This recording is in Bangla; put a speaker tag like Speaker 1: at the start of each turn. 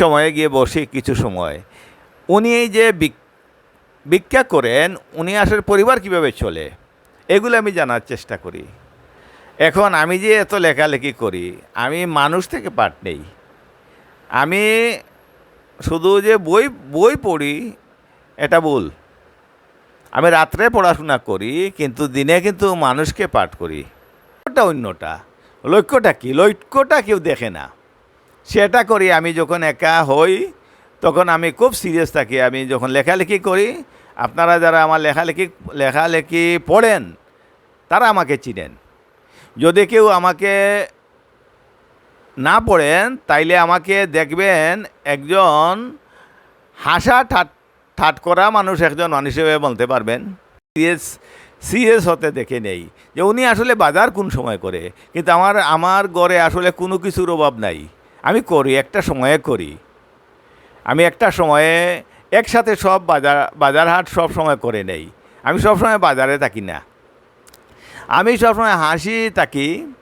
Speaker 1: সময়ে গিয়ে বসি কিছু সময়। উনি এই যে ভিক্ষা করেন, উনি আসলে পরিবার কীভাবে চলে? এগুলো আমি জানার চেষ্টা করি। এখন আমি যে এত লেখালেখি করি, আমি মানুষ থেকে পাঠ নেই। আমি শুধু যে বই বই পড়ি, এটা ভুল। আমি রাত্রে পড়াশোনা করি, কিন্তু দিনে কিন্তু মানুষকে পাঠ করি। ওটা অন্যটা। লক্ষ্যটা কি? লক্ষ্যটা কেউ দেখে না। সেটা করি, আমি যখন একা হই, তখন আমি খুব সিরিয়াস থাকি। আমি যখন লেখালেখি করি, আপনারা যারা আমার লেখালেখি লেখালেখি পড়েন, তারা আমাকে চিনেন। যদি কেউ আমাকে না পড়েন, তাইলে আমাকে দেখবেন একজন হাসা ঠাট ঠাট করা মানুষ একজন মানুষ হিসেবে বলতে পারবেন। সিরিয়াস সিরিয়াস হতে দেখে নেই যে উনি আসলে বাজার কোন সময় করে? কিন্তু আমার আমার ঘরে আসলে কোনো কিছুর অভাব নাই। আমি করি, একটা সময়ে করি। আমি একটা সময়ে একসাথে সব বাজার বাজার হাট সব সময় করে নেই। আমি সব সময় বাজারে থাকি না। আমি সবসময় হাসি থাকি।